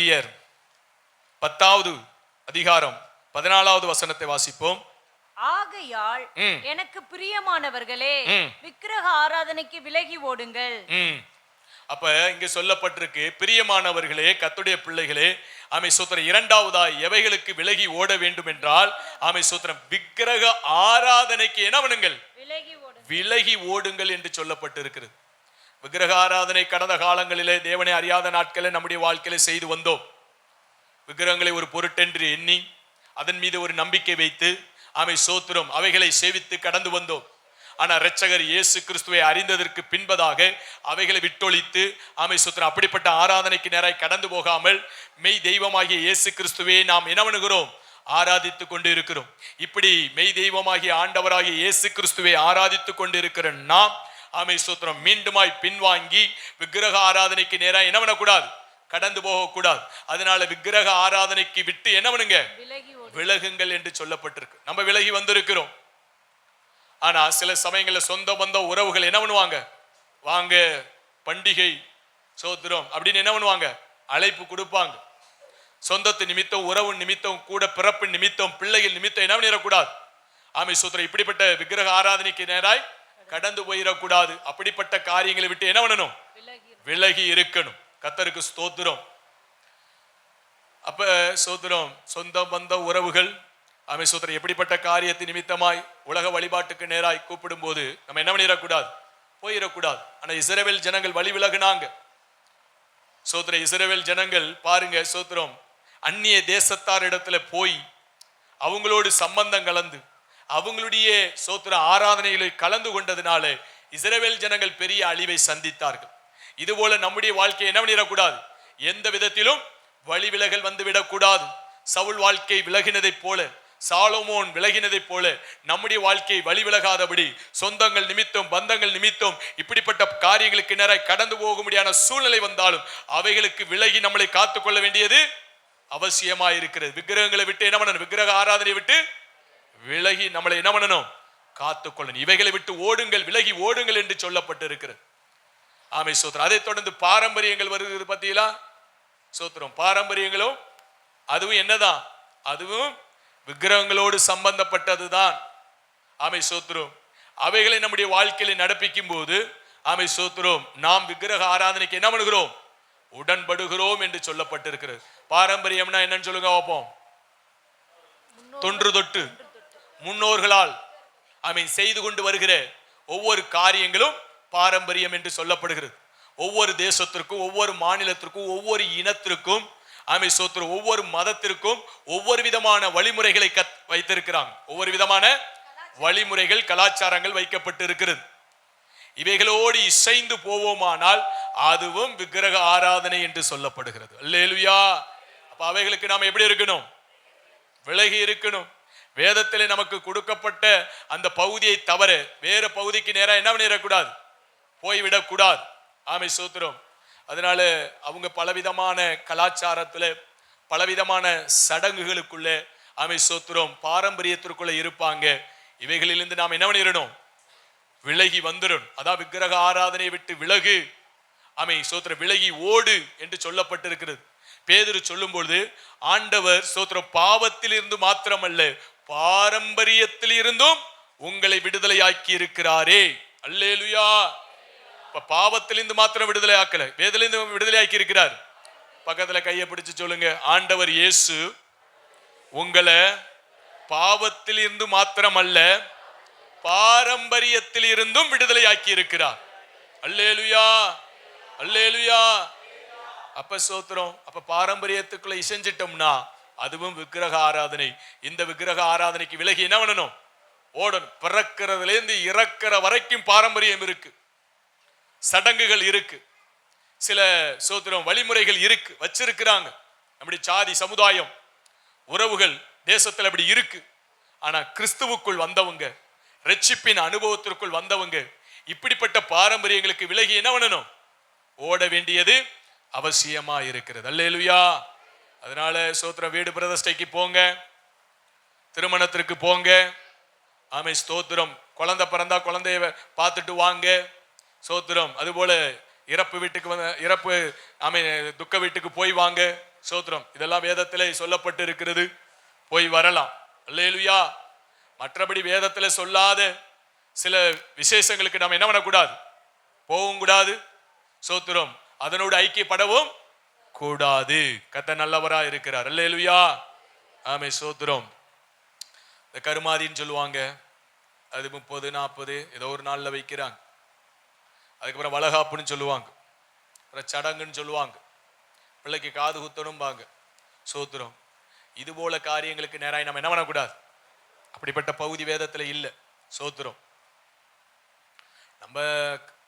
கொரிந்தியர் பத்தாவது அதிகாரம் பதினாலாவது வசனத்தை வாசிப்போம் ஆகையால். எனக்கு பிரியமானவர்களே. விக்கிரக ஆராதனைக்கு விலகி ஓடுங்கள். அப்ப இங்க சொல்லப்பட்டிருக்கு பிரியமானவர்களே கத்துடைய பிள்ளைகளே ஆமை சூத்திரம் இரண்டாவதாய் எவைகளுக்கு விலகி ஓட வேண்டும் என்றால் ஆமை சூத்திரம் விக்கிரக ஆராதனைக்கு என்ன பண்ணுங்கள் விலகி ஓடுங்கள் என்று சொல்லப்பட்டிருக்கிறது விக்கிரக ஆராதனை கடந்த காலங்களிலே தேவனை அறியாத நாட்களே நம்முடைய வாழ்க்கையில செய்து வந்தோம். விக்கிரகங்களை ஒரு பொருட்டென்று எண்ணி அதன் மீது ஒரு நம்பிக்கை வைத்து அவை சோத்திரம் அவைகளை சேவித்து கடந்து வந்தோம். ஆனால் இரட்சகர் இயேசு கிறிஸ்துவை அறிந்ததற்கு பின்பதாக அவைகளை விட்டொழித்து ஆமை சோத்திரம் அப்படிப்பட்ட ஆராதனைக்கு நேராய் கடந்து போகாமல் மெய் தெய்வமாகிய இயேசு கிறிஸ்துவையை நாம் இனவணுகிறோம் ஆராதித்து கொண்டு இருக்கிறோம் இப்படி மெய் தெய்வமாகிய ஆண்டவராகிய இயேசு கிறிஸ்துவை ஆராதித்துக் கொண்டு இருக்கிற நாம் ஆமை சோத்திரம் மீண்டுமாய் பின்வாங்கி விக்கிரக ஆராதனைக்கு நேரா என்ன பண்ணக்கூடாது? கடந்து போகக்கூடாது. அதனால விக்கிரக ஆராதனைக்கு விட்டு என்ன பண்ணுங்க? விலகுங்கள் என்று சொல்லப்பட்டிருக்கு. நம்ம விலகி வந்திருக்கிறோம். ஆனா சில சமயங்கள்ல சொந்த பந்த உறவுகள் என்ன பண்ணுவாங்க? வாங்க பண்டிகை சோத்திரம் அப்படின்னு என்ன பண்ணுவாங்க? அழைப்பு கொடுப்பாங்க. சொந்தத்து நிமித்தம் உறவு நிமித்தம் கூட பிறப்பு நிமித்தம் பிள்ளைகள் நிமித்தம் என்ன பண்ணிடக்கூடாது? ஆமை சோத்திரம் இப்படிப்பட்ட விக்கிரக ஆராதனைக்கு நேராய் கடந்து போயிடக்கூடாது. அப்படிப்பட்ட காரியங்களை விட்டு என்ன பண்ணணும்? விலகி இருக்கணும். கத்தருக்கு ஸ்தோத்திரம். அப்ப சோத்திரம் சொந்த பந்த உறவுகள் அவை சோத்திரம் எப்படிப்பட்ட காரியத்தின் நிமித்தமாய் உலக வழிபாட்டுக்கு நேராய் கூப்பிடும்போது நம்ம என்ன பண்ணிடக்கூடாது? போயிடக்கூடாது. ஆனா இஸ்ரவேல் ஜனங்கள் வழி விலகுனாங்க. சோத்திர இசரவேல் ஜனங்கள் பாருங்க சோத்திரம் அந்நிய தேசத்தார் இடத்துல போய் அவங்களோடு சம்பந்தம் கலந்து அவங்களுடைய சோத்திர ஆராதனைகளை கலந்து கொண்டதுனால இஸ்ரேவேல் ஜனங்கள் பெரிய அழிவை சந்தித்தார்கள். இதுபோல நம்முடைய வாழ்க்கை என்ன பண்ணிடக்கூடாது? எந்த விதத்திலும் வழி விலகல் வந்து விடக்கூடாது சவுல் வாழ்க்கை விலகினதைப் போல சாலோமோன் விலகினதைப் போல நம்முடைய வாழ்க்கை வழி விலகாதபடி சொந்தங்கள் நிமித்தம் பந்தங்கள் நிமித்தம் இப்படிப்பட்ட காரியங்களுக்கு நேராக கடந்து போக முடியாத சூழ்நிலை வந்தாலும் அவைகளுக்கு விலகி நம்மளை காத்துக்கொள்ள வேண்டியது அவசியமாக இருக்கிறது விக்கிரகங்களை விட்டு என்ன பண்ணணும்? விக்கிரக ஆராதனை விட்டு விலகி நம்மளை என்ன பண்ணணும்? காத்துக்கொள்ளணும் இவைகளை விட்டு ஓடுங்கள் விலகி ஓடுங்கள் என்று சொல்லப்பட்டு இருக்கிறது ஆமை சோத்திரம். அதைத் தொடர்ந்து பாரம்பரியங்கள் வருகிறது பத்தியலா சோத்திரம். பாரம்பரியங்களும் அதுவும் என்னதான்? அதுவும் விக்கிரகங்களோடு சம்பந்தப்பட்டதுதான். ஆமை சோத்திரம். அவைகளை நம்முடைய வாழ்க்கையில நடப்பிக்கும் போது ஆமை சோத்திரம் நாம் விக்கிரக ஆராதனைக்கு என்ன பண்ணுகிறோம்? உடன்படுகிறோம் என்று சொல்லப்பட்டிருக்கிறது. பாரம்பரியம்னா என்னன்னு சொல்லுங்க பார்ப்போம். தொன்று தொட்டு. முன்னோர்களால் அவன் செய்து கொண்டு வருகிற ஒவ்வொரு காரியங்களும் பாரம்பரியம் என்று சொல்லப்படுகிறது. ஒவ்வொரு தேசத்திற்கும் ஒவ்வொரு மாநிலத்திற்கும் ஒவ்வொரு இனத்திற்கும் ஆமை சோத்திர ஒவ்வொரு மதத்திற்கும் ஒவ்வொரு விதமான வழிமுறைகளை கத் வைத்திருக்கிறாங்க. ஒவ்வொரு விதமான வழிமுறைகள் கலாச்சாரங்கள் வைக்கப்பட்டு இருக்கிறது இவைகளோடு இசைந்து போவோமானால் அதுவும் விக்கிரக ஆராதனை என்று சொல்லப்படுகிறது. அல்லேலுயா! அப்ப அவைகளுக்கு நாம் எப்படி இருக்கணும்? விலகி இருக்கணும். வேதத்திலே நமக்கு கொடுக்கப்பட்ட அந்த பகுதியை தவறு. வேற பகுதிக்கு நேரா என்ன பண்ணிடக்கூடாது? போய்விடக்கூடாது. ஆமை சூத்திரம். அதனால அவங்க பலவிதமான கலாச்சாரத்துல பலவிதமான சடங்குகளுக்குள்ள ஆமை சோத்திரம் பாரம்பரியத்திற்குள்ள இருப்பாங்க. இவைகளிலிருந்து நாம் என்ன பண்ணிடணும்? விலகி வந்துடும் அதான் விக்கிரக ஆராதனையை விட்டு விலகு. ஆமை சோத்திர விலகி ஓடு என்று சொல்லப்பட்டிருக்கிறது. பேதுரு சொல்லும் பொழுது ஆண்டவர் சோத்திர பாவத்தில் இருந்து மாத்திரமல்ல பாரம்பரியத்தில் இருந்தும் உங்களை விடுதலையாக்கி இருக்கிறாரே அல்லேலுயா. இப்ப பாவத்திலிருந்து மாத்திரம் விடுதலை ஆக்கல வேதிலிருந்து விடுதலையாக்கி இருக்கிறார் பக்கத்துல கையை பிடிச்சு சொல்லுங்க. ஆண்டவர் இயேசு உங்களை பாவத்தில் இருந்து அல்ல பாரம்பரியத்தில் இருந்தும் விடுதலையாக்கி இருக்கிறார் அல்லேலுயா. அல்லேலுயா. அப்ப சோத்திரம் அப்ப பாரம்பரியத்துக்குள்ள இசைஞ்சிட்டோம்னா அதுவும் விக்கிரக ஆராதனை. இந்த விக்கிரக ஆராதனைக்கு விலகி என்ன பண்ணணும்? ஓடணும். பிறக்கிறதுலேருந்து இறக்கிற வரைக்கும் பாரம்பரியம் இருக்கு. சடங்குகள் இருக்கு. சில சோத்திரம் வழிமுறைகள் இருக்கு. வச்சிருக்கிறாங்க. நம்முடைய சாதி சமுதாயம் உறவுகள் தேசத்தில் அப்படி இருக்கு. ஆனா கிறிஸ்துவுக்குள் வந்தவங்க ரட்சிப்பின் அனுபவத்திற்குள் வந்தவங்க இப்படிப்பட்ட பாரம்பரியங்களுக்கு விலகி என்ன பண்ணணும்? ஓட வேண்டியது அவசியமா இருக்கிறது. அல்லேலுயா! அதனால சோத்திரம் வீடு பிரதிஷ்டைக்கு போங்க. திருமணத்திற்கு போங்க. ஆமை ஸ்தோத்திரம். குழந்தை பிறந்தா குழந்தைய பார்த்துட்டு வாங்க. சோத்திரம். அதுபோல இறப்பு வீட்டுக்கு வந்த இறப்பு ஆமை துக்க வீட்டுக்கு போய் வாங்க. சோத்திரம். இதெல்லாம் வேதத்தில் சொல்லப்பட்டு இருக்கிறது போய் வரலாம். அல்லேலுயா. மற்றபடி வேதத்தில் சொல்லாத சில விசேஷங்களுக்கு நாம் என்ன பண்ணக்கூடாது? போகவும் கூடாது. சோத்திரம். அதனோடு ஐக்கியப்படவும் கூடாது. கத்த நல்லவரா இருக்கிறார். அல்லேலுயா. ஆமே சோத்திரம். இந்த கருமாதின்னு சொல்லுவாங்க. அது முப்பது நாற்பது ஏதோ ஒரு நாள்ல வைக்கிறாங்க. அதுக்கப்புறம் வளகாப்புன்னு சொல்லுவாங்க. அப்புறம் சடங்குன்னு சொல்லுவாங்க. பிள்ளைக்கு காது குத்தணும்பாங்க. சோத்திரம். இது போல காரியங்களுக்கு நேராக நம்ம என்ன பண்ணக்கூடாது? அப்படிப்பட்ட பகுதி வேதத்துல இல்லை. சோத்திரம். நம்ம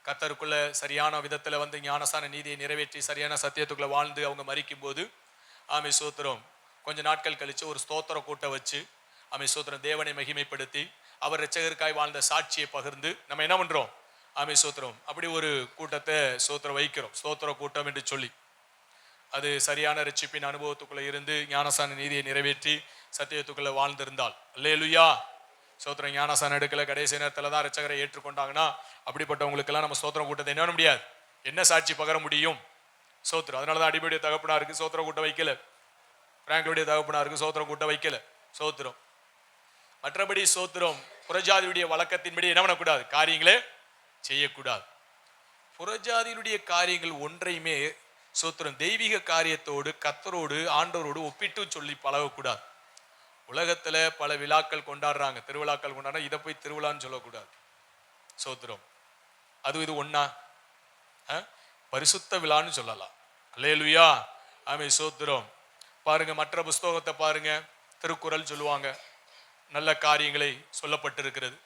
கத்தருக்குள்ள சரியான விதத்தில் வந்து ஞானசான நீதியை நிறைவேற்றி சரியான சத்தியத்துக்குள்ளே வாழ்ந்து அவங்க மறிக்கும் போது ஆமை சூத்திரம் கொஞ்ச நாட்கள் கழித்து ஒரு ஸ்தோத்திர கூட்டம் வச்சு ஆமை சூத்திரம் தேவனை மகிமைப்படுத்தி அவர் ரச்சகருக்காய் வாழ்ந்த சாட்சியை பகிர்ந்து நம்ம என்ன பண்ணுறோம் ஆமை சூத்திரம். அப்படி ஒரு கூட்டத்தை சோத்திரம் வைக்கிறோம். ஸ்தோத்திர கூட்டம் என்று சொல்லி. அது சரியான ரட்சிப்பின் அனுபவத்துக்குள்ளே இருந்து ஞானசான நீதியை நிறைவேற்றி சத்தியத்துக்குள்ளே வாழ்ந்திருந்தால். அல்லேலுயா! சோத்திரம் ஞானசான எடுக்கல கடைசி நேரத்தில் தான் ரச்சகரை ஏற்றுக்கொண்டாங்கன்னா அப்படிப்பட்டவங்களுக்கெல்லாம் நம்ம சோத்திரம் கூட்டத்தை என்ன பண்ண முடியாது? என்ன சாட்சி பகர முடியும்? சோத்திரம் அதனால தான் அடிப்படைய தகப்பனா இருக்கு சோத்திரம் கூட்டம் வைக்கல. பிராங்கலுடைய தகப்பனா இருக்கு சோத்திரம் கூட்டம் வைக்கல. சோத்திரம் மற்றபடி சோத்திரம் புறஜாதியுடைய வழக்கத்தின்படி என்ன பண்ணக்கூடாது? காரியங்களே செய்யக்கூடாது. புறஜாதியினுடைய காரியங்கள் ஒன்றையுமே சோத்திரம் தெய்வீக காரியத்தோடு கத்தரோடு ஆண்டவரோடு ஒப்பிட்டு சொல்லி பழகக்கூடாது. உலகத்துல பல விழாக்கள் கொண்டாடுறாங்க. திருவிழாக்கள் கொண்டாடுறா இதை போய் திருவிழான்னு சொல்லக்கூடாது. சோத்திரம். அது இது ஒன்னா பரிசுத்த விழான்னு சொல்லலாம். அல்லேலுயா. ஆமே சோத்திரம். பாருங்க மற்ற புஸ்தகத்தை பாருங்க. திருக்குறள் சொல்லுவாங்க. நல்ல காரியங்களை சொல்லப்பட்டிருக்கிறது.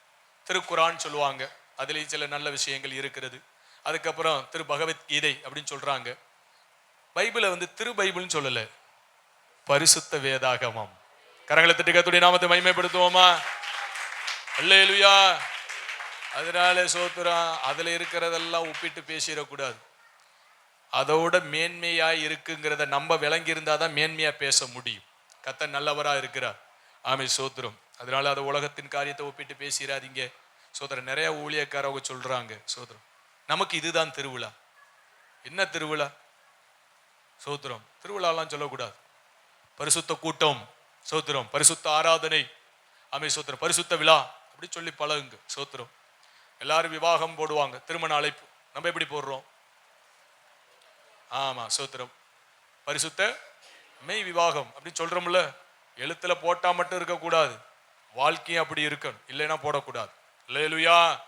திருக்குறான் சொல்லுவாங்க. அதுலேயும் சில நல்ல விஷயங்கள் இருக்கிறது. அதுக்கப்புறம் திரு பகவத்கீதை அப்படின்னு சொல்றாங்க. பைபிளை வந்து திரு பைபிள்னு சொல்லலை. பரிசுத்த வேதாகமம். கரங்களை தட்டி கத்துடைய நாமத்தை மகிமைப்படுத்துவோமா? அல்லேலுயா. அதனால சோத்துரா அதில் இருக்கிறதெல்லாம் ஒப்பிட்டு பேசிடக்கூடாது. அதோட மேன்மையாக இருக்குங்கிறத நம்ம விளங்கி இருந்தாதான் மேன்மையாக பேச முடியும். கத்த நல்லவராக இருக்கிறார். ஆமை சோத்திரம். அதனால அதை உலகத்தின் காரியத்தை ஒப்பிட்டு பேசிடாதீங்க சோதரன் நிறைய ஊழியக்காரவங்க சொல்றாங்க சோதரம் நமக்கு இதுதான் திருவிழா. என்ன திருவிழா? சோத்திரம் திருவிழாலாம் சொல்லக்கூடாது. பரிசுத்த கூட்டம். சோத்திரம் பரிசுத்த ஆராதனை. அமை சோத்திரம். பரிசுத்த விழா. அப்படி சொல்லி பழகுங்க சோத்திரம். எல்லாரும் விவாகம் போடுவாங்க திருமண அழைப்பு. நம்ம எப்படி போடுறோம்? ஆமா சோத்திரம். பரிசுத்த மெய் விவாகம். அப்படின்னு சொல்றோம்ல எழுத்துல போட்டா மட்டும் இருக்கக்கூடாது. வாழ்க்கையும் அப்படி இருக்கணும். இல்லைன்னா போடக்கூடாது. இல்லையா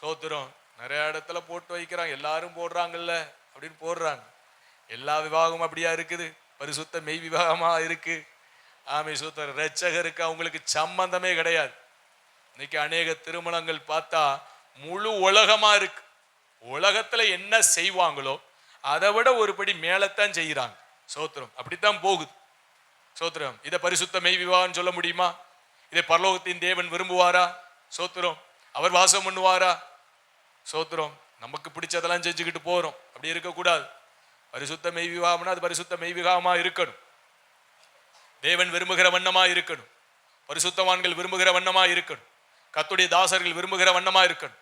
சோத்திரம். நிறைய இடத்துல போட்டு வைக்கிறாங்க. எல்லாரும் போடுறாங்கல்ல அப்படின்னு போடுறாங்க. எல்லா விவாகமும் அப்படியா இருக்குது? பரிசுத்த மெய் விவாகமா இருக்கு. ஆமை சூத்திர ரட்சகருக்கு அவங்களுக்கு சம்பந்தமே கிடையாது. இன்னைக்கு அநேக திருமணங்கள் பார்த்தா முழு உலகமா இருக்கு. உலகத்துல என்ன செய்வாங்களோ அதை விட ஒருபடி மேலத்தான் செய்கிறாங்க சோத்திரம் அப்படித்தான் போகுது. சோத்திரம் இதை பரிசுத்த மெய் விவாகம் சொல்ல முடியுமா? இதை பரலோகத்தின் தேவன் விரும்புவாரா? சோத்திரம் அவர் வாசம் பண்ணுவாரா? சோத்திரம் நமக்கு பிடிச்சதெல்லாம் செஞ்சுக்கிட்டு போகிறோம் அப்படி இருக்கக்கூடாது. பரிசுத்த மெய் விவாகம்னா அது பரிசுத்த மெய் விவாகமா இருக்கணும். தேவன் விரும்புகிற வண்ணமா இருக்கணும் பரிசுத்தவான்கள் விரும்புகிற வண்ணமா இருக்கணும் கத்துடைய தாசர்கள் விரும்புகிற வண்ணமா இருக்கணும்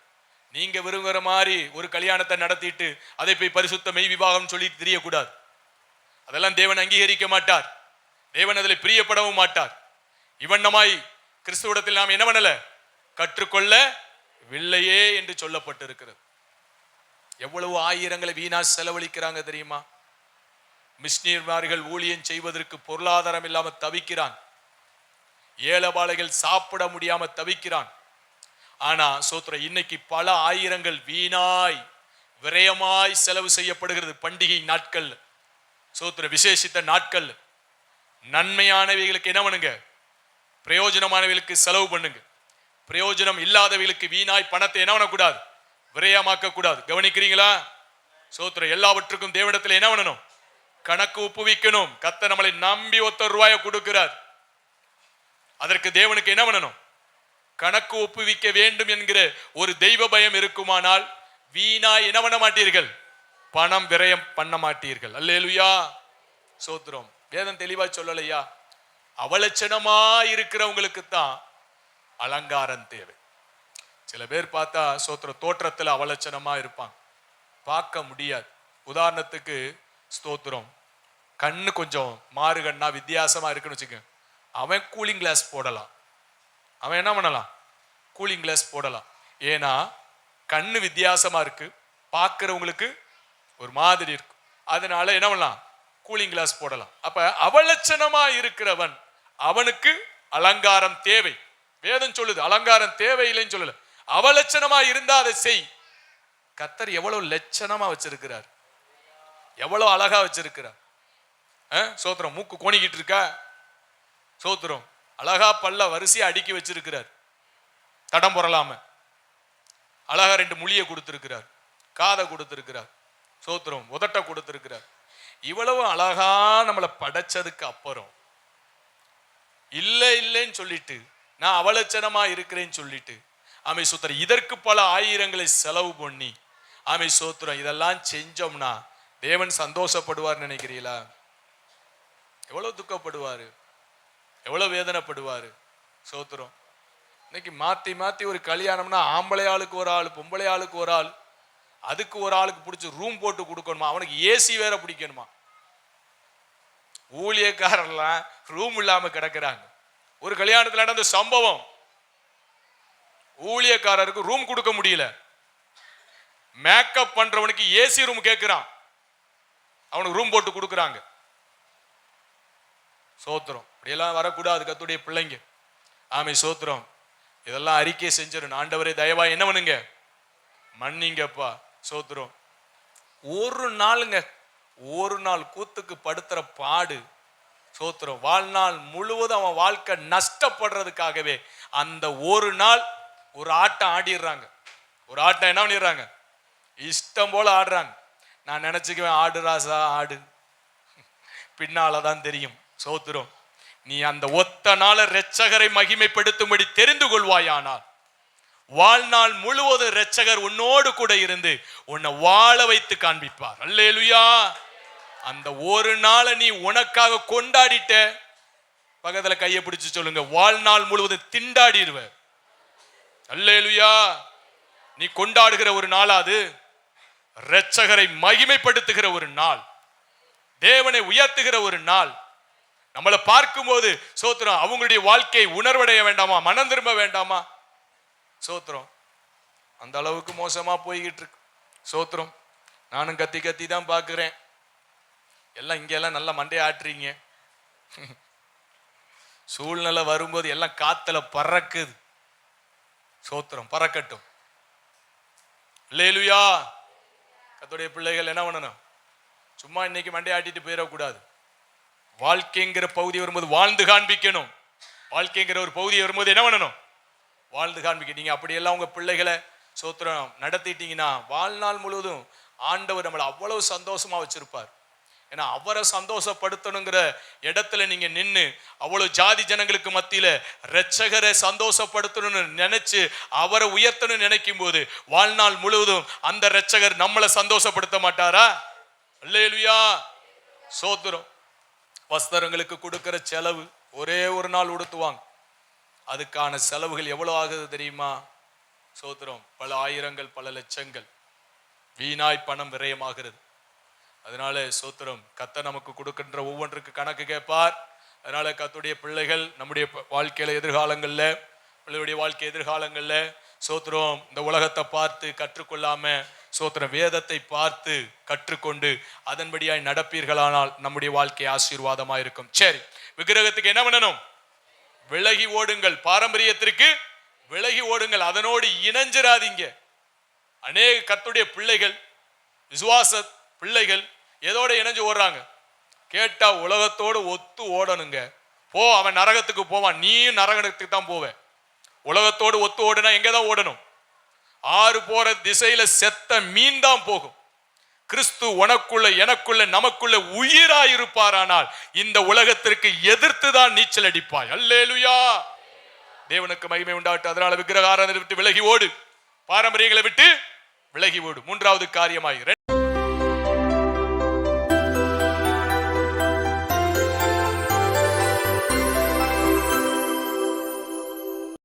நீங்க விரும்புகிற மாதிரி ஒரு கல்யாணத்தை நடத்திட்டு அதை போய் பரிசுத்த மெய் விவாகம் சொல்லி தெரியக்கூடாது. அதெல்லாம் தேவன் அங்கீகரிக்க மாட்டார். தேவன் அதில் பிரியப்படவும் மாட்டார். இவண்ணமாய் கிறிஸ்துவிடத்தில் நாம் என்ன பண்ணல? கற்றுக்கொள்ள வில்லையே என்று சொல்லப்பட்டிருக்கிறது. எவ்வளவு ஆயிரங்களை வீணா செலவழிக்கிறாங்க தெரியுமா? மிஷினியர்மார்கள் ஊழியம் செய்வதற்கு பொருளாதாரம் இல்லாமல் தவிக்கிறான். ஏழபாளைகள் சாப்பிட முடியாம தவிக்கிறான். ஆனா சோத்ர இன்னைக்கு பல ஆயிரங்கள் வீணாய் விரயமாய் செலவு செய்யப்படுகிறது பண்டிகை நாட்கள். சோத்ர விசேஷித்த நாட்கள். நன்மையானவைகளுக்கு என்ன பண்ணுங்க? பிரயோஜனமானவைகளுக்கு செலவு பண்ணுங்க. பிரயோஜனம் இல்லாதவைகளுக்கு வீணாய் பணத்தை என்ன பண்ணக்கூடாது? விரயமாக்க கூடாது கவனிக்கிறீங்களா? சோத்ர எல்லாவற்றுக்கும் தேவனிடத்தில் என்ன பண்ணணும்? கணக்கு ஒப்புவிக்கணும். கத்த நம்மளை நம்பி ஒத்த ரூபாயை கொடுக்கிறார். அதற்கு தேவனுக்கு என்ன பண்ணணும்? கணக்கு ஒப்புவிக்க வேண்டும் என்கிற ஒரு தெய்வ பயம் இருக்குமானால் வீணா என்ன பண்ண மாட்டீர்கள்? பணம் விரயம் பண்ண மாட்டீர்கள். அல்லேலுயா. சோத்ரோம் வேதம் தெளிவா சொல்லலையா? அவலட்சணமா இருக்கிறவங்களுக்கு தான் அலங்காரம் தேவை. சில பேர் பார்த்தா சோத்திர தோற்றத்துல அவலட்சணமா இருப்பாங்க. பார்க்க முடியாது. உதாரணத்துக்கு ஸ்தோத்திரம். கண்ணு கொஞ்சம் மாறு கண்ணா வித்தியாசமா இருக்குன்னு வச்சுக்கோங்க. அவன் கூலிங் கிளாஸ் போடலாம். அவன் என்ன பண்ணலாம்? கூலிங் கிளாஸ் போடலாம். ஏன்னா கண்ணு வித்தியாசமா இருக்கு. பார்க்குறவங்களுக்கு ஒரு மாதிரி இருக்கும். அதனால என்ன பண்ணலாம்? கூலிங் கிளாஸ் போடலாம். அப்ப அவலட்சணமா இருக்கிறவன் அவனுக்கு அலங்காரம் தேவை. வேதம் சொல்லுது அலங்காரம் தேவையில்லைன்னு சொல்லல. அவலட்சணமாக இருந்தா அதை செய். கத்தர் எவ்வளவு லட்சணமா வச்சிருக்கிறார். எவ்வளவு அழகா வச்சிருக்கிறார் சோத்திரம் மூக்கு கோணிக்கிட்டு இருக்கா? சோத்திரம் அழகா பல்ல வரிசையா அடுக்கி வச்சிருக்கிறார். தடம் புரளாம அழகா ரெண்டு மொழியை கொடுத்திருக்கிறார். காதை கொடுத்திருக்கிறார். சோத்திரம் உதட்ட கொடுத்திருக்கிறார். இவ்வளவு அழகா நம்மளை படைச்சதுக்கு அப்புறம் இல்லை இல்லைன்னு சொல்லிட்டு நான் அவலட்சணமா இருக்கிறேன்னு சொல்லிட்டு ஆமை சோத்திரம் இதற்கு பல ஆயிரங்களை செலவு பண்ணி ஆமை சோத்திரம் இதெல்லாம் செஞ்சோம்னா தேவன் சந்தோஷப்படுவார் நினைக்கிறீங்களா? எவ்வளவு துக்கப்படுவாரு? எவ்வளவு வேதனைப்படுவாரு? சோத்திரம். இன்னைக்கு மாத்தி மாத்தி ஒரு கல்யாணம்னா ஆம்பளை ஆளுக்கு ஒரு ஆள் பொம்பளை ஆளுக்கு ஒரு ஆள் அதுக்கு ஒரு ஆளுக்கு பிடிச்சி ரூம் போட்டு கொடுக்கணுமா? அவனுக்கு ஏசி வேற பிடிக்கணுமா? ஊழியக்காரர்லாம் ரூம் இல்லாம கிடக்குறாங்க. ஒரு கல்யாணத்துல நடந்த சம்பவம். ஊழியக்காரருக்கு ரூம் கொடுக்க முடியல. மேக்கப் பண்றவனுக்கு ஏசி ரூம் கேட்கிறான் அவனுக்கு ரூம் போட்டு கொடுக்குறாங்க. சோத்திரம். இப்படியெல்லாம் வரக்கூடாது கத்துடைய பிள்ளைங்க. ஆமை சோத்திரம். இதெல்லாம் அறிக்கை செஞ்சிடும் ஆண்டவரே தயவா என்ன பண்ணுங்க மன்னிங்கப்பா சோத்திரம். ஒரு நாளுங்க ஒரு நாள் கூத்துக்கு படுத்துற பாடு சோத்திரம். வாழ்நாள் முழுவதும் அவன் வாழ்க்கை நஷ்டப்படுறதுக்காகவே அந்த ஒரு நாள் ஒரு ஆட்டம் ஆடிடுறாங்க. ஒரு ஆட்டம் என்ன பண்ணிடுறாங்க? இஷ்டம் போல ஆடுறாங்க. நான் நினச்சிக்குவேன் ஆடு ராசா ஆடு. பின்னால தான் தெரியும் சோத்துரும். நீ அந்த ஒத்த நாள இரட்சகரை மகிமைப்படுத்தும்படி தெரிந்து கொள்வாயானால் வாழ்நாள் முழுவதும் இரட்சகர் உன்னோடு கூட இருந்து உன்னை வாழ வைத்து காண்பிப்பார். அல்லேலுயா! அந்த ஒரு நாளை நீ உனக்காக கொண்டாடிட்ட பக்கத்தில் கையை பிடிச்சு சொல்லுங்க வாழ்நாள் முழுவதும் திண்டாடிடுவ அல்லேலுயா! நீ கொண்டாடுகிற ஒரு நாளா அது? இரட்சகரை மகிமைப்படுத்துகிற ஒரு நாள் தேவனை உயர்த்துகிற ஒரு நாள். நம்மளை பார்க்கும்போது சோத்திரம் அவங்களுடைய வாழ்க்கையை உணர்வடைய வேண்டாமா? மனம் திரும்ப வேண்டாமா? சோத்திரம் அந்த அளவுக்கு மோசமா போய்கிட்டு இருக்கு சோத்திரம் நானும் கத்தி கத்தி தான் பார்க்குறேன். எல்லாம் இங்கெல்லாம் நல்லா மண்டைய ஆட்டுறீங்க. சூழ்நிலை வரும்போது எல்லாம் காத்துல பறக்குது. சோத்திரம் பறக்கட்டும். லேலுயா கத்துடைய பிள்ளைகள் என்ன பண்ணணும்? சும்மா இன்னைக்கு மண்டை ஆட்டிட்டு போயிடக்கூடாது. வாழ்க்கைங்கிற பகுதி வரும்போது வாழ்ந்து காண்பிக்கணும். வாழ்க்கைங்கிற ஒரு பகுதி வரும்போது என்ன பண்ணணும்? வாழ்ந்து காண்பிக்க. நீங்கள் அப்படியெல்லாம் உங்கள் பிள்ளைகளை சோத்திரம் நடத்திட்டீங்கன்னா வாழ்நாள் முழுவதும் ஆண்டவர் நம்மளை அவ்வளவு சந்தோஷமாக வச்சுருப்பார். ஏன்னா அவரை சந்தோஷப்படுத்தணுங்கிற இடத்துல நீங்கள் நின்று அவ்வளோ ஜாதி ஜனங்களுக்கு மத்தியில் ரட்சகரை சந்தோஷப்படுத்தணும்னு நினச்சி அவரை உயர்த்தணும்னு நினைக்கும் போது வாழ்நாள் முழுவதும் அந்த ரட்சகர் நம்மளை சந்தோஷப்படுத்த மாட்டாரா? இல்லையா சோத்திரம். வஸ்திரங்களுக்கு கொடுக்குற செலவு ஒரே ஒரு நாள் உடுத்துவாங்க. அதுக்கான செலவுகள் எவ்வளோ ஆகுது தெரியுமா? சோத்திரம் பல ஆயிரங்கள் பல லட்சங்கள். வீணாய் பணம் விரயமாகிறது. அதனால சோத்திரம் கத்த நமக்கு கொடுக்கின்ற ஒவ்வொன்றுக்கு கணக்கு கேட்பார். அதனால கத்துடைய பிள்ளைகள் நம்முடைய ப- வாழ்க்கையில எதிர்காலங்கள்ல பிள்ளையுடைய வாழ்க்கை எதிர்காலங்கள்ல சோத்திரம் இந்த உலகத்தை பார்த்து கற்றுக்கொள்ளாம சோத்திரம் வேதத்தை பார்த்து கற்றுக்கொண்டு அதன்படியாய் நடப்பீர்களானால் நம்முடைய வாழ்க்கை ஆசீர்வாதமா இருக்கும். சரி விக்கிரகத்துக்கு என்ன பண்ணணும்? விலகி ஓடுங்கள். பாரம்பரியத்திற்கு விலகி ஓடுங்கள். அதனோடு இணைஞ்சிராதீங்க. அநேக கத்துடைய பிள்ளைகள் விசுவாச பிள்ளைகள் எதோட இணைஞ்சு ஓடுறாங்க? கேட்டா உலகத்தோடு ஒத்து ஓடணுங்க. போ அவன் நரகத்துக்கு போவான். நீயும் நரகத்துக்கு தான் போவ. உலகத்தோடு ஒத்து ஓடுனா எங்க தான் ஓடணும்? ஆறு போற திசையில செத்த மீன் தான் போகும். கிறிஸ்து உனக்குள்ள எனக்குள்ள நமக்குள்ள உயிராயிருப்பாரானால் இந்த உலகத்திற்கு எதிர்த்து தான் நீச்சல் அடிப்பாய். அல்லேலுயா! தேவனுக்கு மகிமை உண்டாட்டு அதனால விக்கிரகாரத்தை விட்டு விலகி ஓடு. பாரம்பரியங்களை விட்டு விலகி ஓடு. மூன்றாவது காரியமாய்